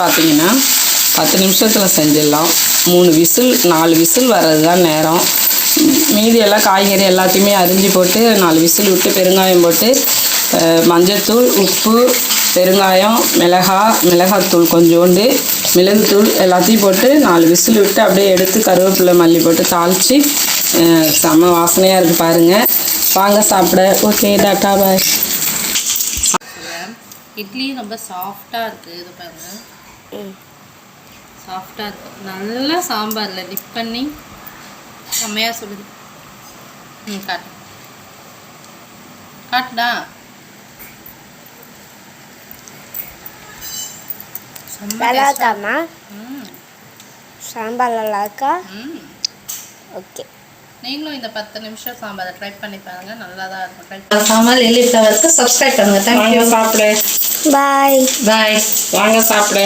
பார்த்தீங்கன்னா பத்து நிமிஷத்தில் செஞ்சிடலாம். மூணு விசில் நாலு விசில் வர்றது தான் நேரம். மீதியெல்லாம் மீதி எல்லாம் காய்கறி எல்லாத்தையுமே அரிஞ்சு போட்டு நாலு விசில் விட்டு பெருங்காயம் போட்டு மஞ்சத்தூள் உப்பு பெருங்காயம் மிளகா மிளகாத்தூள் கொஞ்சோண்டு மிளகுத்தூள் எல்லாத்தையும் போட்டு நாலு விசில் விட்டு அப்படியே எடுத்து கருவேப்பிலை மல்லி போட்டு தாளித்து செம்ம வாசனையாக இருக்குது பாருங்கள் வாங்க சாப்பிட. ஓகே டாட்டா பாய் இட்லியும் ரொம்ப சாஃப்டாக இருக்குது இது பாருங்கள் சாஃப்டாக இருக்கு. நல்லா சாம்பாரில் டிப் பண்ணி செம்மையாக சொல்லுது ம் காட்டு. காட்டுடா. நல்லா taste ஆ இருக்காம்மா இருக்கு. ம். சாம்பார் நல்லா இருக்கா? ஓகே. நீங்களும் இந்த பத்து நிமிஷம் சாம்பாரை ட்ரை பண்ணி பாருங்க. நல்லா தான் இருக்கும் ட்ரை சாம்பார் லில்லி ஃப்ளவர்ஸ்க்கு சப்ஸ்கிரைப் பண்ணுங்க. வாங்க சாப்பிட. பாய் பாய் வாங்க சாப்பிட.